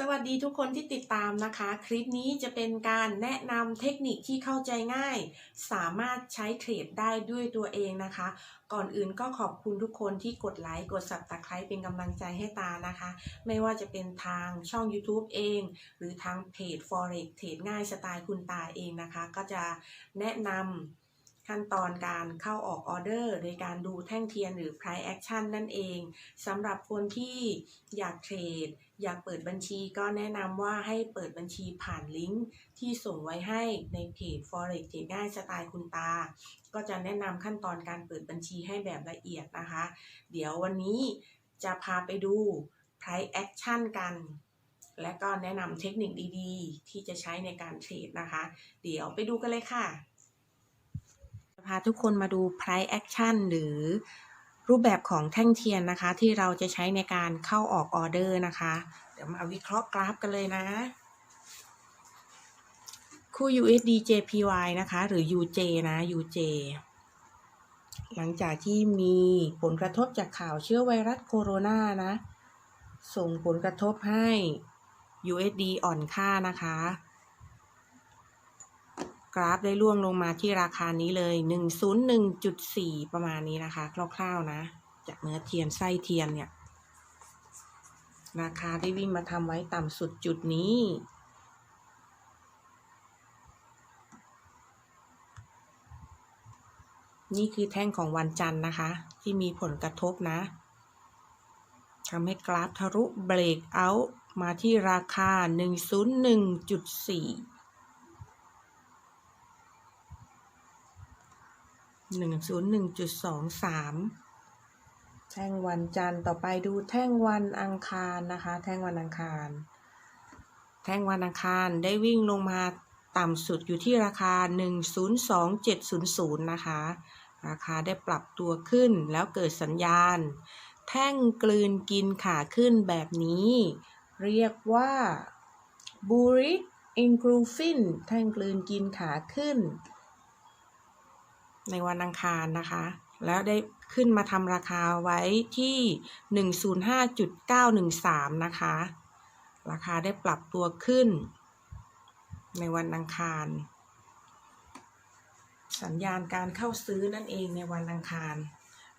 สวัสดีทุกคนที่ติดตามนะคะ คลิปนี้จะเป็นการแนะนำเทคนิคที่เข้าใจง่าย สามารถใช้เทรดได้ด้วยตัวเองนะคะ ก่อนอื่นก็ขอบคุณทุกคนที่กดไลค์กด subscribe เป็นกำลังใจให้ตานะคะ ไม่ว่าจะเป็นทางช่อง YouTube เอง หรือทางเพจ Forex เทรดง่ายสไตล์คุณตาเองนะคะ ก็จะแนะนำ ขั้นตอนการเข้าออกออเดอร์โดยการดูแท่งเทียนหรือ price action นั่นเองสำหรับคนที่อยากเทรด อยากเปิดบัญชีก็แนะนำว่าให้เปิดบัญชีผ่านลิงก์ที่ส่งไว้ให้ในเพจ forex เทรดง่ายสไตล์คุณตา ก็จะแนะนำขั้นตอนการเปิดบัญชีให้แบบละเอียดนะคะ เดี๋ยววันนี้จะพาไปดู price action กันและก็แนะนำเทคนิคดีๆ ที่จะใช้ในการเทรดนะคะ เดี๋ยวไปดูกันเลยค่ะ พาทุกคนมาดู price action หรือรูปแบบของแท่งเทียนนะคะ ที่เราจะใช้ในการเข้าออกออเดอร์นะคะ เดี๋ยวมาวิเคราะห์กราฟกันเลยนะ คู่ USD JPY นะคะ หรือ UJ นะ UJ หลังจากที่มีผลกระทบจากข่าวเชื้อไวรัสโคโรนานะ ส่งผลกระทบให้ USD อ่อนค่านะคะ กราฟได้ล่วงลงมาที่ราคานี้เลย 101.4 ประมาณนี้นะคะ คร่าวๆนะ จากเนื้อเทียนไส้เทียนเนี่ย ราคาได้วิ่งมาทำไว้ต่ำสุดจุดนี้นี่คือแท่งของวันจันทร์นะคะ ที่มีผลกระทบนะทำให้กราฟทะลุเบรกเอาท์มาที่ราคา 101.4 หนึ่งศูนย์หนึ่งจุดสองสามแท่งวันจันทร์ต่อไปดูแท่งวันอังคารนะคะ แท่งวันอังคาร แท่งวันอังคารได้วิ่งลงมาต่ำสุดอยู่ที่ราคา 102.700 นะคะ ราคาได้ปรับตัวขึ้นแล้วเกิดสัญญาณ แท่งกลืนกินขาขึ้นแบบนี้ เรียกว่า bullish engulfing แท่งกลืนกินขาขึ้น ในวันอังคารนะคะ แล้วได้ขึ้นมาทำราคาไว้ที่ 105.913 นะคะ ราคาได้ปรับตัวขึ้น ในวันอังคาร สัญญาณการเข้าซื้อนั่นเองในวันอังคาร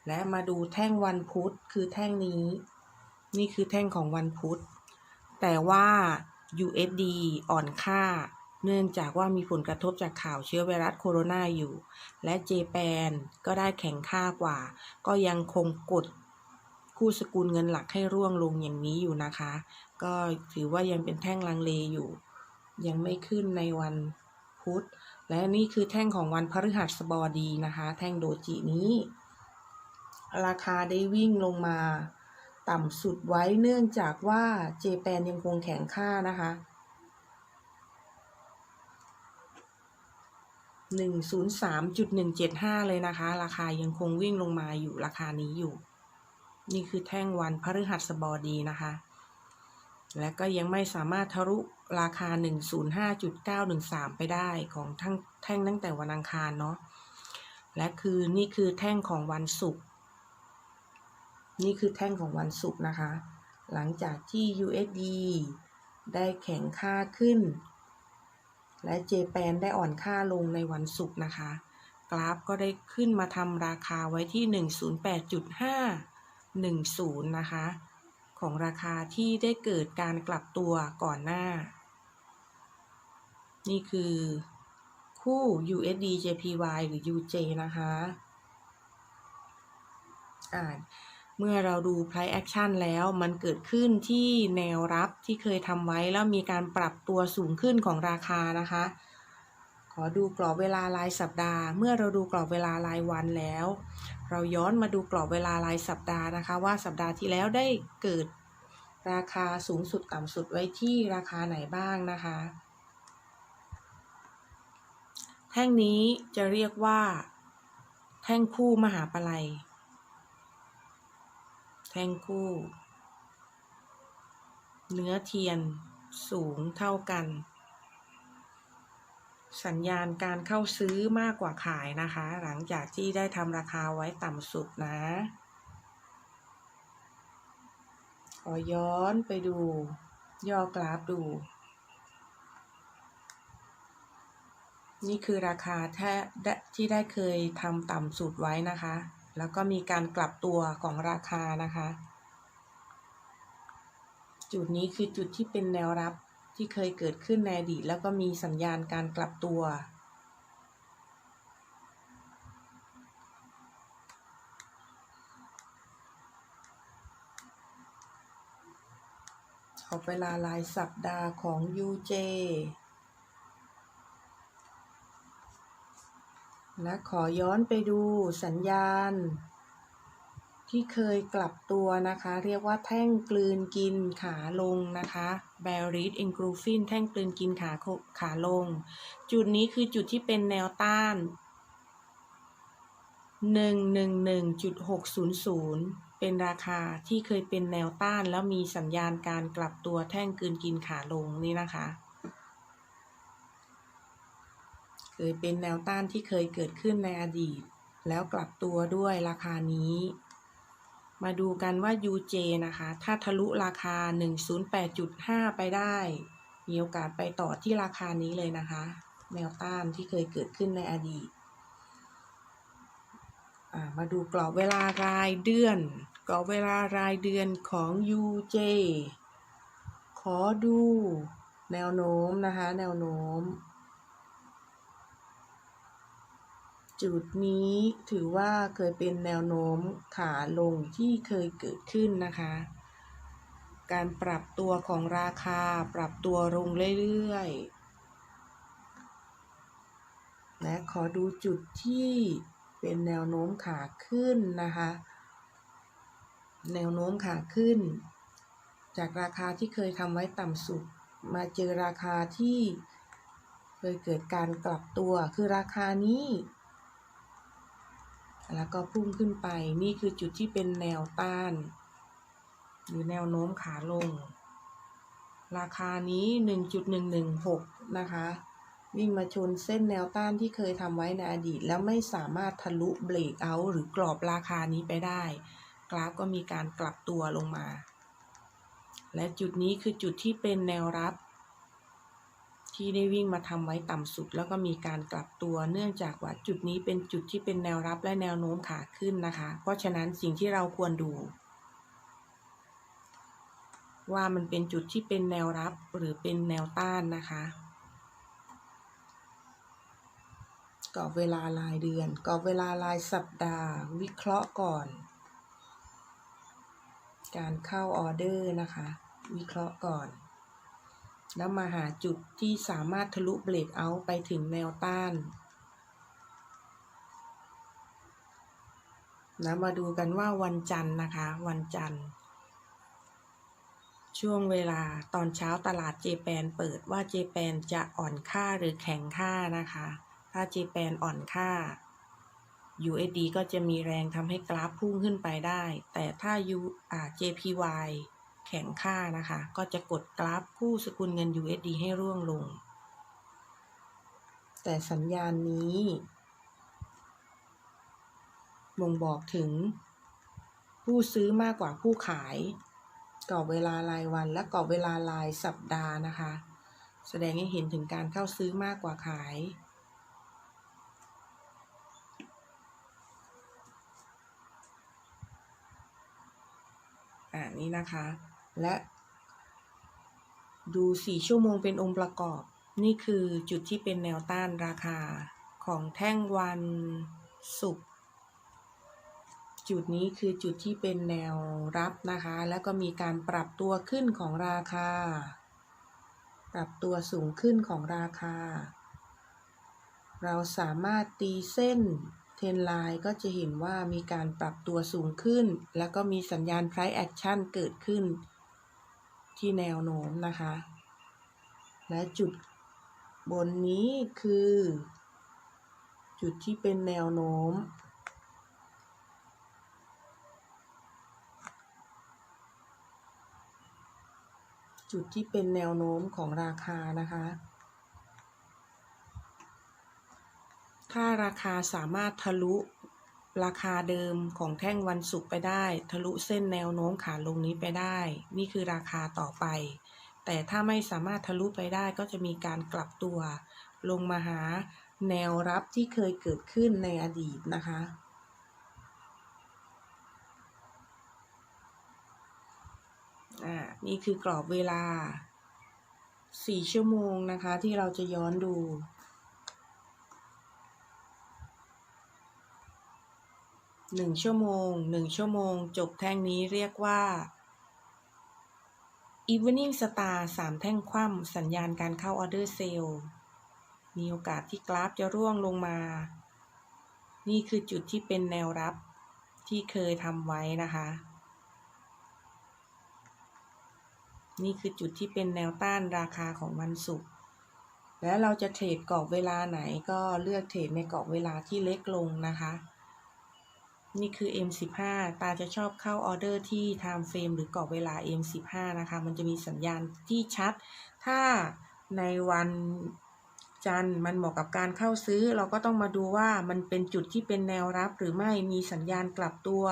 และมาดูแท่งวันพุธคือแท่งนี้ นี่คือแท่งของวันพุธ แต่ว่า USD อ่อนค่า เนื่องจากว่ามีผลกระทบจากข่าวเชื้อไวรัสโคโรนาอยู่ และเจแปนก็ได้แข็งค่ากว่า ก็ยังคงกดคู่สกุลเงินหลักให้ร่วงลงอย่างนี้อยู่นะคะ ก็ถือว่ายังเป็นแท่งลังเลอยู่ ยังไม่ขึ้นในวันพุธ และนี่คือแท่งของวันพฤหัสบดีนะคะ แท่งโดจินี้ ราคาได้วิ่งลงมา ต่ำสุดไว้เนื่องจากว่าเจแปนยังคงแข็งค่านะคะ หนึ่งศูนย์สามจุดหนึ่งเจ็ดห้าเลยนะคะ ราคายังคงวิ่งลงมาอยู่ราคานี้อยู่ นี่คือแท่งวันพฤหัสบดีนะคะ และก็ยังไม่สามารถทะลุราคา 105.913 ไปได้ของทั้งแท่งตั้งแต่วันอังคารเนาะ และคือนี่คือแท่งของวันศุกร์ นี่คือแท่งของวันศุกร์นะคะ หลังจากที่ USD ได้แข็งค่าขึ้น และเจแปนได้อ่อนค่าลงในวันศุกร์นะคะ กราฟก็ได้ขึ้นมาทำราคาไว้ที่ 108.510 นะคะ ของราคาที่ได้เกิดการกลับตัวก่อนหน้า นี่คือคู่ USD JPY หรือ UJ นะคะ อ่า เมื่อเราดู price action แล้วมันเกิดขึ้นที่แนวรับที่เคยทำไว้แล้วมีการปรับตัวสูงขึ้นของราคานะคะ ขอดูกรอบเวลารายสัปดาห์ เมื่อเราดูกรอบเวลารายวันแล้ว เราย้อนมาดูกรอบเวลารายสัปดาห์นะคะ ว่าสัปดาห์ที่แล้วได้เกิดราคาสูงสุดต่ำสุดไว้ที่ราคาไหนบ้างนะคะ แท่งนี้จะเรียกว่า แท่งคู่มหาปลัย ท่งคู่ เนื้อเทียนสูงเท่ากัน สัญญาณการเข้าซื้อมากกว่าขายนะคะ หลังจากที่ได้ทำราคาไว้ต่ำสุดนะขอย้อนไปดู ย่อกราฟดู นี่คือราคาแท้ที่ได้เคยทำต่ำสุดไว้นะคะ แล้วก็มีการกลับตัวของราคานะคะ จุดนี้คือจุดที่เป็นแนวรับที่เคยเกิดขึ้นในอดีตแล้วก็มีสัญญาณการกลับตัว ขอเวลารายสัปดาห์ของ UJ และขอย้อนไปดูสัญญาณ ที่เคยกลับตัวนะคะ เรียกว่าแท่งกลืนกินขาลงนะคะ b a r i s e n g r o f i n แท่งกลืนกินขาขาลง จุดนี้คือจุดที่เป็นแนวต้าน 111.600 เป็นราคาที่เคยเป็นแนวต้านแล้วมีสัญญาณการกลับตัวแท่งกลืนกินขาลงนี่นะคะ เคยเป็นแนวต้านที่เคยเกิดขึ้นในอดีต แล้วกลับตัวด้วยราคานี้ มาดูกันว่า UJ นะคะ ถ้าทะลุราคา 108.5 ไปได้ มีโอกาสไปต่อที่ราคานี้เลยนะคะ แนวต้านที่เคยเกิดขึ้นในอดีตมาดูกรอบเวลารายเดือน กรอบเวลารายเดือนของ UJ ขอดูแนวโน้มนะคะ แนวโน้ม จุดนี้ถือว่าเคยเป็นแนวโน้มขาลงที่เคยเกิดขึ้นนะคะ การปรับตัวของราคาปรับตัวลงเรื่อยๆ และขอดูจุดที่เป็นแนวโน้มขาขึ้นนะคะ แนวโน้มขาขึ้น จากราคาที่เคยทำไว้ต่ำสุด มาเจอราคาที่เคยเกิดการกลับตัวคือราคานี้ แล้วก็พุ่งขึ้นไปนี่คือจุดที่เป็นแนวต้าน หรือแนวโน้มขาลง ราคานี้ 1.116 นะคะ วิ่งมาชนเส้นแนวต้านที่เคยทำไว้ในอดีต แล้วไม่สามารถทะลุเบรกเอาหรือกรอบราคานี้ไปได้ กราฟก็มีการกลับตัวลงมา และจุดนี้คือจุดที่เป็นแนวรับ ที่ได้วิ่งมาทำไว้ต่ำสุด แล้วก็มีการกลับตัว เนื่องจากว่าจุดนี้เป็นจุดที่เป็นแนวรับและแนวโน้มขาขึ้นนะคะ เพราะฉะนั้นสิ่งที่เราควรดู ว่ามันเป็นจุดที่เป็นแนวรับหรือเป็นแนวต้านนะคะกรอบเวลารายเดือนกรอบเวลารายสัปดาห์ วิเคราะห์ก่อน การเข้าออเดอร์นะคะ วิเคราะห์ก่อน แล้วมาหาจุดที่สามารถทะลุเบรกเอาไปถึงแนวต้านแล้วมาดูกันว่าวันจันทร์นะคะ วันจันทร์ ช่วงเวลาตอนเช้าตลาดเจแปนเปิดว่าเจแปนจะอ่อนค่าหรือแข็งค่านะคะ ถ้าเจแปนอ่อนค่า USD ก็จะมีแรงทำให้กราฟพุ่งขึ้นไปได้ แต่ถ้า U อ่า JPY แข็งค่านะคะ ก็จะกดกราฟคู่สกุลเงิน USD ให้ร่วงลง แต่สัญญาณนี้บ่งบอกถึง ผู้ซื้อมากกว่าผู้ขาย กรอบเวลารายวันและกรอบเวลารายสัปดาห์นะคะ แสดงให้เห็นถึงการเข้าซื้อมากกว่าขายอ่านี่นะคะ และดู 4 ชั่วโมงเป็นองค์ประกอบ นี่คือจุดที่เป็นแนวต้านราคาของแท่งวันศุกร์จุดนี้คือจุดที่เป็นแนวรับนะคะ แล้วก็มีการปรับตัวขึ้นของราคา ปรับตัวสูงขึ้นของราคา เราสามารถตีเส้นเทนไลน์ก็จะเห็นว่ามีการปรับตัวสูงขึ้น แล้วก็มีสัญญาณ price action เกิดขึ้น ที่แนวโน้มนะคะ และจุดบนนี้คือ จุดที่เป็นแนวโน้ม จุดที่เป็นแนวโน้มของราคานะคะถ้าราคาสามารถทะลุ ราคาเดิมของแท่งวันศุกร์ไปได้ ทะลุเส้นแนวโน้มขาลงนี้ไปได้ นี่คือราคาต่อไป แต่ถ้าไม่สามารถทะลุไปได้ก็จะมีการกลับตัว ลงมาหาแนวรับที่เคยเกิดขึ้นในอดีตนะคะอ่านี่คือกรอบเวลา 4 ชั่วโมงนะคะที่เราจะย้อนดู หนึ่งชั่วโมงหนึ่งชั่วโมง จบแท่งนี้เรียกว่า Evening Star สามแท่งคว่ำสัญญาณการเข้าออเดอร์เซลมีโอกาสที่กราฟจะร่วงลงมา นี่คือจุดที่เป็นแนวรับที่เคยทำไว้นะคะ นี่คือจุดที่เป็นแนวต้านราคาของวันศุกร์และเราจะเทรดกรอบเวลาไหนก็เลือกเทรดในกรอบเวลาที่เล็กลงนะคะ นี่คือ M15 ตาจะชอบเข้าออเดอร์ที่ time frame หรือกรอบเวลา M15 นะคะ มันจะมีสัญญาณที่ชัด ถ้าในวันจันทร์มันเหมาะกับการเข้าซื้อ เราก็ต้องมาดูว่ามันเป็นจุดที่เป็นแนวรับหรือไม่มีสัญญาณกลับตัว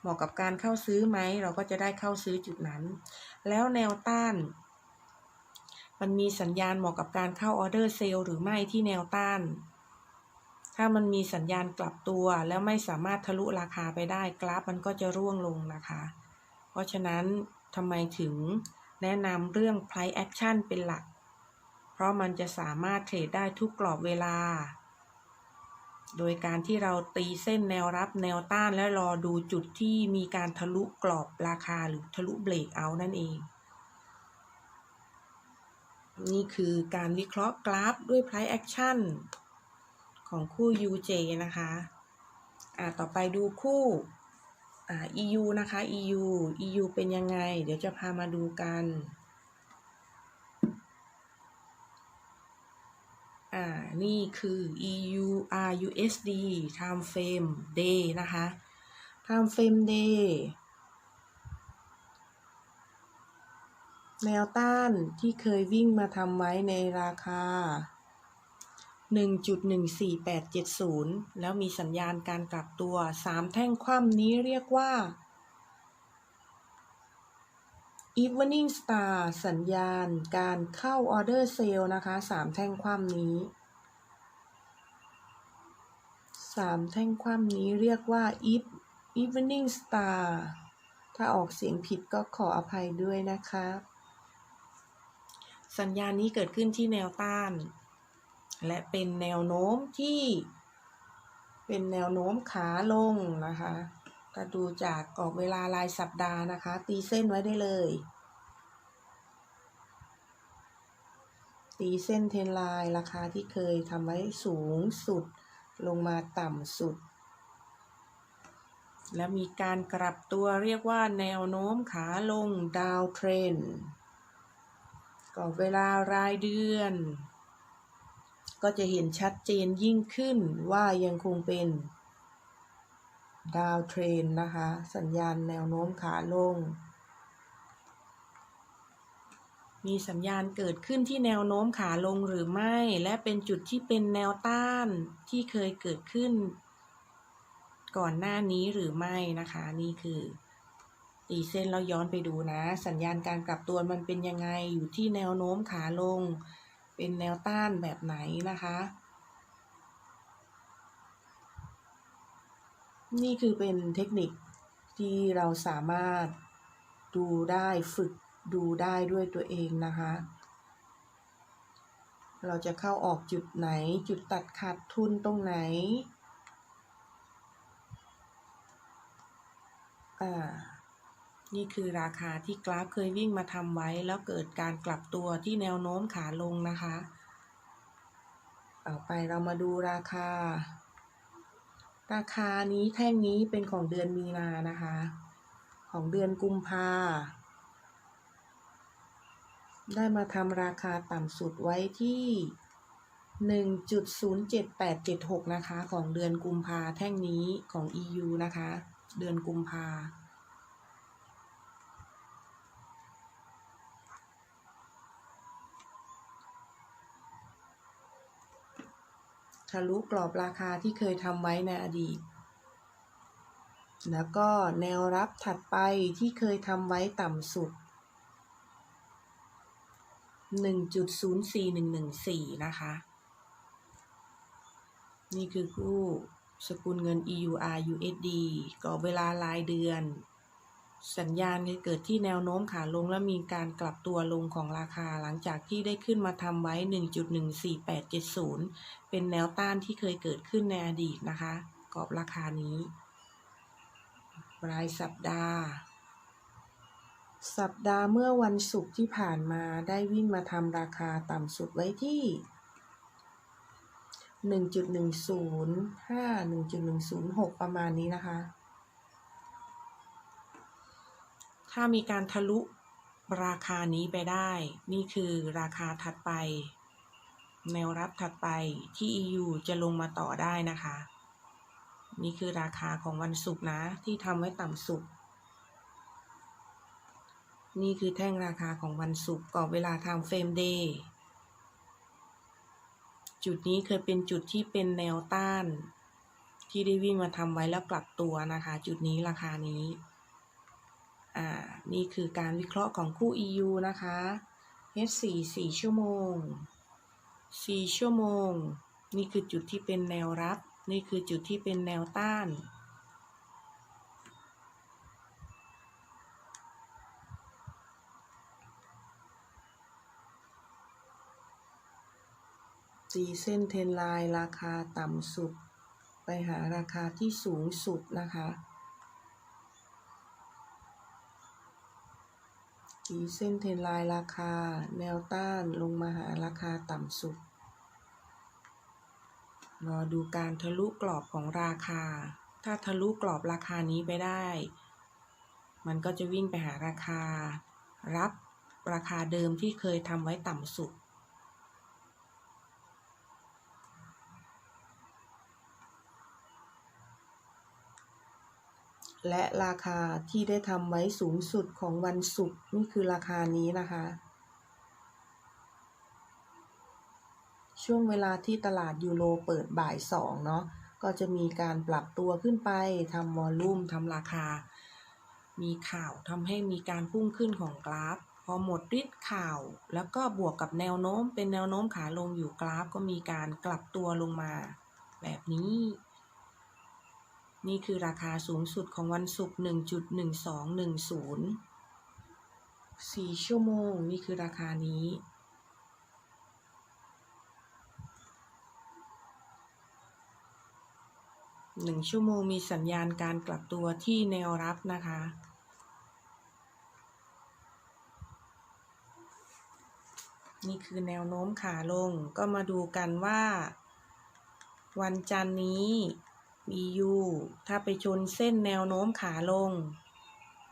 เหมาะกับการเข้าซื้อไหม เราก็จะได้เข้าซื้อจุดนั้น แล้วแนวต้าน มันมีสัญญาณเหมาะกับการเข้าออเดอร์เซลล์หรือไม่ที่แนวต้าน ถ้ามันมีสัญญาณกลับตัว แล้วไม่สามารถทะลุราคาไปได้กราฟมันก็จะร่วงลงนะคะ เพราะฉะนั้นทำไมถึงแนะนำเรื่อง price action เป็นหลัก เพราะมันจะสามารถเทรดได้ทุกกรอบเวลา โดยการที่เราตีเส้นแนวรับแนวต้านและรอดูจุดที่มีการทะลุกรอบราคาหรือทะลุเบรกเอานั่นเอง นี่คือการวิเคราะห์กราฟด้วย price action ของคู่ UJ นะคะ อ่า ต่อไปดูคู่ อ่า EU นะคะ EU EU เป็นยังไง เดี๋ยวจะพามาดูกัน อ่า นี่คือ EU RUSD time frame day นะคะ time frame day แนวต้านที่เคยวิ่งมาทำไว้ในราคา 1.14870 แล้วมีสัญญาณการกลับตัว 3 แท่งคว่ำนี้เรียกว่า Evening Star สัญญาณการเข้าออเดอร์เซลนะคะ 3 แท่งคว่ำนี้ 3 แท่งคว่ำนี้เรียกว่า Eve Evening Star ถ้าออกเสียงผิดก็ขออภัยด้วยนะคะ สัญญาณนี้เกิดขึ้นที่แนวต้าน และเป็นแนวโน้มที่ เป็นแนวโน้มขาลงนะคะถ้าดูจากกรอบเวลารายสัปดาห์นะคะ ตีเส้นไว้ได้เลย ตีเส้นเทรนไลน์ราคาที่เคยทำไว้สูงสุดลงมาต่ำสุด และมีการกลับตัวเรียกว่าแนวโน้มขาลงดาวเทรนกรอบเวลารายเดือน ก็จะเห็นชัดเจนยิ่งขึ้นว่ายังคงเป็นดาวเทรนนะคะ สัญญาณแนวโน้มขาลง มีสัญญาณเกิดขึ้นที่แนวโน้มขาลงหรือไม่ และเป็นจุดที่เป็นแนวต้านที่เคยเกิดขึ้น ก่อนหน้านี้หรือไม่นะคะ นี่คือตีเส้นแล้วย้อนไปดูนะ สัญญาณการกลับตัวมันเป็นยังไงอยู่ที่แนวโน้มขาลง เป็นแนวต้านแบบไหนนะคะ นี่คือเป็นเทคนิคที่เราสามารถดูได้ฝึกดูได้ด้วยตัวเองนะคะ เราจะเข้าออกจุดไหนจุดตัดขาดทุนตรงไหนอ่า นี่คือราคาที่กราฟเคยวิ่งมาทำไว้ แล้วเกิดการกลับตัวที่แนวโน้มขาลงนะคะ ต่อไปเรามาดูราคา ราคานี้แท่งนี้เป็นของเดือนมีนานะคะ ของเดือนกุมภาได้มาทำราคาต่ำสุดไว้ที่ 1.07876 นะคะ ของเดือนกุมภาแท่งนี้ของ EU นะคะ เดือนกุมภา ทะลุกรอบราคาที่เคยทำไว้ในอดีต แล้วก็แนวรับถัดไปที่เคยทำไว้ต่ำสุด 1.04114 นะคะ นี่คือคู่สกุลเงิน EUR USD กรอบเวลารายเดือน สัญญาณเกิดที่แนวโน้มขาลงและมีการกลับตัวลงของราคาหลังจากที่ได้ขึ้นมาทำไว้ 1.14870 เป็นแนวต้านที่เคยเกิดขึ้นในอดีตนะคะ กรอบราคานี้ รายสัปดาห์สัปดาห์เมื่อวันศุกร์ที่ผ่านมาได้วิ่งมาทำราคาต่ำสุดไว้ที่ 1.105 1.106 ประมาณนี้นะคะ ถ้ามีการทะลุราคานี้ไปได้ นี่คือราคาถัดไป แนวรับถัดไปที่ EU จะลงมาต่อได้นะคะ นี่คือราคาของวันศุกร์นะที่ทำไว้ต่ำสุด นี่คือแท่งราคาของวันศุกร์กรอบเวลาทางเฟรมเดย์จุดนี้เคยเป็นจุดที่เป็นแนวต้าน ที่ได้วิ่งมาทำไว้แล้วกลับตัวนะคะ จุดนี้ราคานี้ อ่า นี่คือการวิเคราะห์ของคู่ EU นะคะ H4 4 ชั่วโมง 4 ชั่วโมง นี่คือจุดที่เป็นแนวรับ นี่คือจุดที่เป็นแนวต้านสีเส้นเทนไลน์ราคาต่ำสุด ไปหาราคาที่สูงสุดนะคะ สีเส้นเทรนไลน์ราคา แนวต้านลงมาหาราคาต่ำสุด รอดูการทะลุกรอบของราคา ถ้าทะลุกรอบราคานี้ไปได้ มันก็จะวิ่งไปหาราคา รับราคาเดิมที่เคยทำไว้ต่ำสุด และราคาที่ได้ทำไว้สูงสุดของวันศุกร์นี่คือราคานี้นะคะ ช่วงเวลาที่ตลาดยูโรเปิดบ่ายสองเนาะก็จะมีการปรับตัวขึ้นไปทำวอลลุ่มทำราคา มีข่าวทำให้มีการพุ่งขึ้นของกราฟ พอหมดฤทธิ์ข่าว แล้วก็บวกกับแนวโน้มเป็นแนวโน้มขาลงอยู่กราฟก็มีการกลับตัวลงมา แบบนี้ นี่คือราคาสูงสุดของวันศุกร์1.1210 4 ชั่วโมง นี่คือราคานี้1ชั่วโมงมีสัญญาณการกลับตัวที่แนวรับนะคะ นี่คือแนวโน้มขาลง ก็มาดูกันว่า วันจันท ร์นี้ EU ถ้าไปชนเส้นแนวโน้มขาลง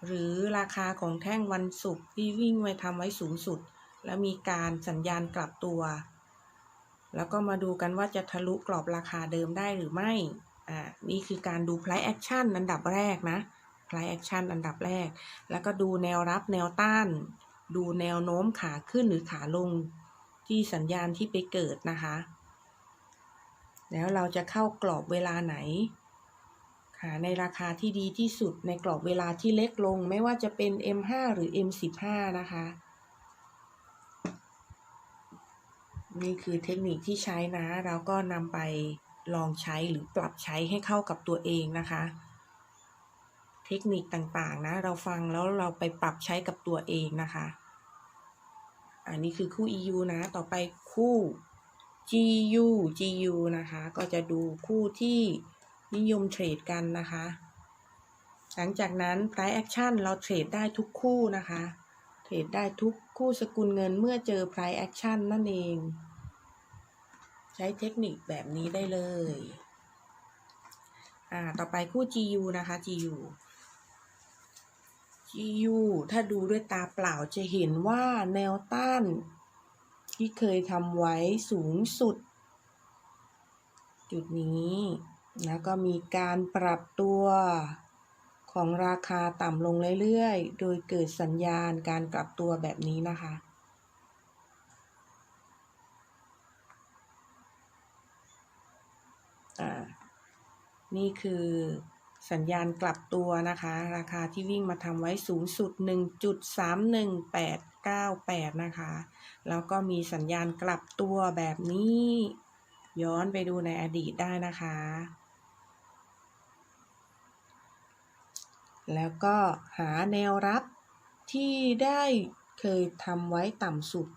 หรือราคาของแท่งวันศุกร์ที่วิ่งไปทำไว้สูงสุด แล้วมีการสัญญาณกลับตัว แล้วก็มาดูกันว่าจะทะลุกรอบราคาเดิมได้หรือไม่ อ่า นี่คือการดู price action อันดับแรกนะ price action อันดับแรก แล้วก็ดูแนวรับแนวต้าน ดูแนวโน้มขาขึ้นหรือขาลงที่สัญญาณที่ไปเกิดนะคะ แล้วเราจะเข้ากรอบเวลาไหนหาในราคาที่ดีที่สุดในกรอบเวลาที่เล็กลง ไม่ว่าจะเป็น M5 หรือ M15 นะคะ นี่คือเทคนิคที่ใช้นะ เราก็นำไปลองใช้หรือปรับใช้ให้เข้ากับตัวเองนะคะ เทคนิคต่างๆนะ เราฟังแล้วเราไปปรับใช้กับตัวเองนะคะ อันนี้คือคู่ EU นะ ต่อไปคู่ GU GU นะคะ ก็จะดูคู่ที่นิยมเทรดกันนะคะ หลังจากนั้น price action เราเทรดได้ทุกคู่นะคะ เทรดได้ทุกคู่สกุลเงินเมื่อเจอ price action นั่นเอง ใช้เทคนิคแบบนี้ได้เลย อ่า ต่อไปคู่ GU นะคะ GU GU ถ้าดูด้วยตาเปล่าจะเห็นว่าแนวต้าน ที่เคยทำไว้สูงสุด จุดนี้แล้วก็มีการปรับตัวของราคาต่ำลงเรื่อยๆ โดยเกิดสัญญาณการกลับตัวแบบนี้นะคะอ่านี่คือสัญญาณกลับตัวนะคะ ราคาที่วิ่งมาทำไว้สูงสุด 1.318 98 นะคะ แล้วก็มีสัญญาณกลับตัวแบบนี้ ย้อนไปดูในอดีตได้นะคะ แล้วก็หาแนวรับที่ได้เคยทำไว้ต่ำสุด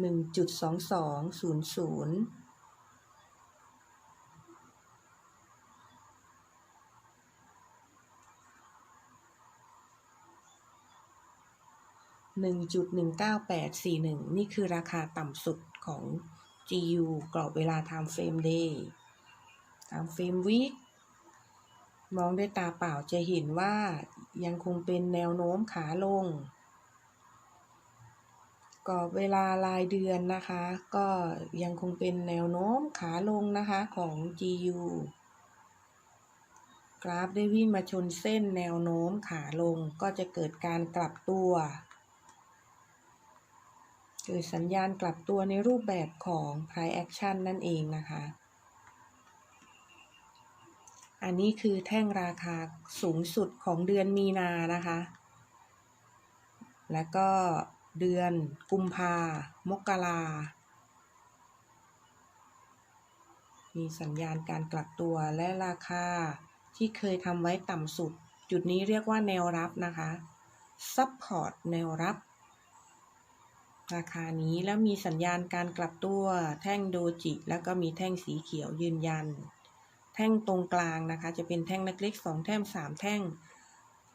1.2200 1.19841 นี่คือราคาต่ำสุดของ GU กรอบเวลา time frame day time frame week มองด้วยตาเปล่าจะเห็นว่ายังคงเป็นแนวโน้มขาลง กรอบเวลารายเดือนนะคะ ก็ยังคงเป็นแนวโน้มขาลงนะคะของ GU กราฟได้วิ่งมาชนเส้นแนวโน้มขาลงก็จะเกิดการกลับตัว เกิดสัญญาณกลับตัวในรูปแบบของ price action นั่นเองนะคะ อันนี้คือแท่งราคาสูงสุดของเดือนมีนานะคะ แล้วก็เดือนกุมภามกรามีสัญญาณการกลับตัวและราคาที่เคยทำไว้ต่ำสุด จุดนี้เรียกว่าแนวรับนะคะ support แนวรับ ราคานี้แล้วมีสัญญาณการกลับตัวแท่งโดจิ แล้วก็มีแท่งสีเขียวยืนยัน แท่งตรงกลางนะคะ จะเป็นแท่งเล็กๆสองแท่งสามแท่ง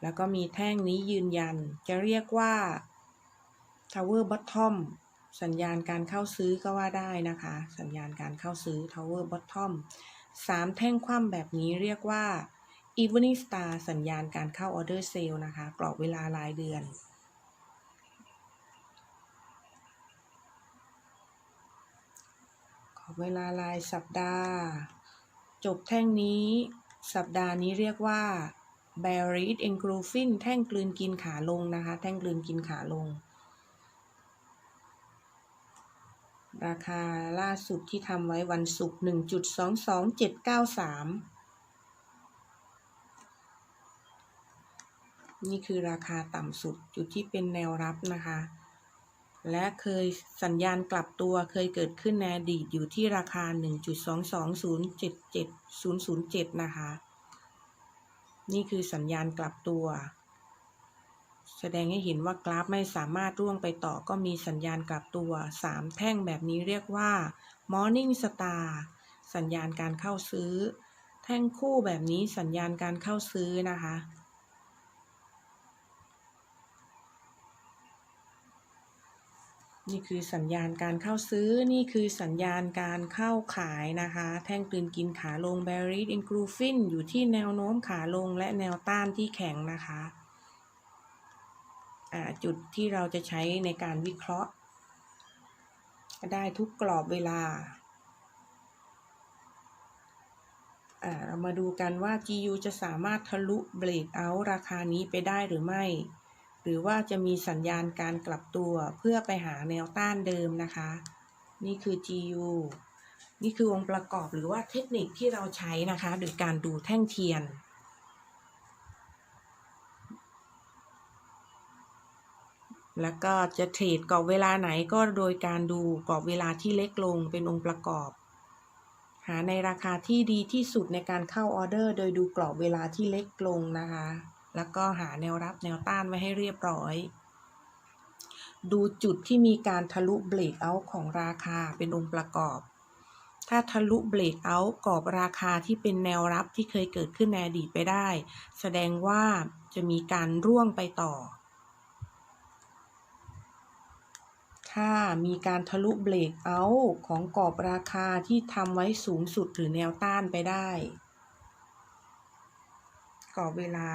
แล้วก็มีแท่งนี้ยืนยัน จะเรียกว่า Tower Bottom สัญญาณการเข้าซื้อก็ว่าได้นะคะ สัญญาณการเข้าซื้อ Tower Bottom สามแท่งคว่ำแบบนี้เรียกว่า Evening Star สัญญาณการเข้า Order Sale นะคะ กรอบเวลารายเดือน กรอบ เวลารายสัปดาห์ จบแท่งนี้ สัปดาห์นี้เรียกว่า Bearish Engulfing แท่งกลืนกินขาลงนะคะ แท่งกลืนกินขาลง ราคาล่าสุดที่ทำไว้วันศุกร์1.22793นี่คือราคาต่ำสุดจุดที่เป็นแนวรับนะคะ และเคยสัญญาณกลับตัวเคยเกิดขึ้นในอดีตอยู่ที่ราคา 1.22077นะคะ นี่คือสัญญาณกลับตัว แสดงให้เห็นว่ากราฟไม่สามารถร่วงไปต่อก็มีสัญญาณกลับตัว 3 แท่งแบบนี้เรียกว่า Morning Star สัญญาณการเข้าซื้อ แท่งคู่แบบนี้สัญญาณการเข้าซื้อนะคะ นี่คือสัญญาณการเข้าซื้อ นี่คือสัญญาณการเข้าขายนะคะ แท่งกลืนกินขาลง Bearish Engulfing อยู่ที่แนวโน้มขาลงและแนวต้านที่แข็งนะคะจุดที่เราจะใช้ในการวิเคราะห์ ได้ทุกกรอบเวลา เรามาดูกันว่า GU จะสามารถทะลุเบรกเอาราคานี้ไปได้หรือไม่ หรือว่าจะมีสัญญาณการกลับตัวเพื่อไปหาแนวต้านเดิมนะคะ นี่คือ GU นี่คือองค์ประกอบหรือว่าเทคนิคที่เราใช้นะคะโดยการดูแท่งเทียน แล้วก็จะเทรดกรอบเวลาไหนก็โดยการดูกรอบเวลาที่เล็กลงเป็นองค์ประกอบ หาในราคาที่ดีที่สุดในการเข้าออเดอร์ โดยดูกรอบเวลาที่เล็กลงนะคะ แล้วก็หาแนวรับแนวต้านไว้ให้เรียบร้อย ดูจุดที่มีการทะลุเบรกเอาท์ของราคาเป็นองค์ประกอบ ถ้าทะลุเบรกเอาท์กรอบราคาที่เป็นแนวรับที่เคยเกิดขึ้นในอดีตไปได้ แสดงว่าจะมีการร่วงไปต่อ ถ้ามีการทะลุเบรกเอาท์ของกรอบราคาที่ทำไว้สูงสุดหรือแนวต้านไปได้กรอบเวลา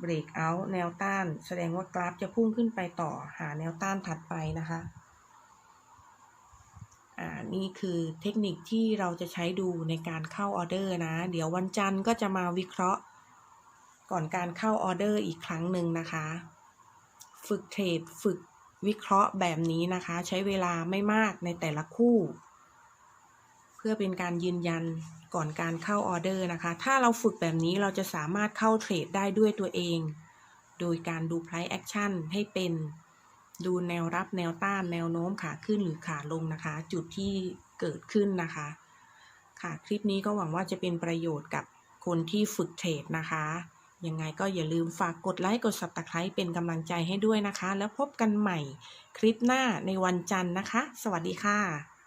เบรกเอาท์แนวต้าน แสดงว่ากราฟจะพุ่งขึ้นไปต่อหาแนวต้านถัดไปนะคะอ่านี่คือเทคนิคที่เราจะใช้ดูในการเข้าออเดอร์นะ เดี๋ยววันจันทร์ก็จะมาวิเคราะห์ ก่อนการเข้าออเดอร์อีกครั้งหนึ่งนะคะ ฝึกเทรดฝึกวิเคราะห์แบบนี้นะคะ ใช้เวลาไม่มากในแต่ละคู่ เพื่อเป็นการยืนยัน ก่อนการเข้าออเดอร์นะคะ ถ้าเราฝึกแบบนี้เราจะสามารถเข้าเทรดได้ด้วยตัวเอง โดยการดู price action ให้เป็น ดูแนวรับแนวต้านแนวโน้มขาขึ้นหรือขาลงนะคะ จุดที่เกิดขึ้นนะคะ ค่ะ คลิปนี้ก็หวังว่าจะเป็นประโยชน์กับคนที่ฝึกเทรดนะคะ ยังไงก็อย่าลืมฝากกดไลค์กด subscribe เป็นกำลังใจให้ด้วยนะคะ แล้วพบกันใหม่คลิปหน้าในวันจันทร์นะคะ สวัสดีค่ะ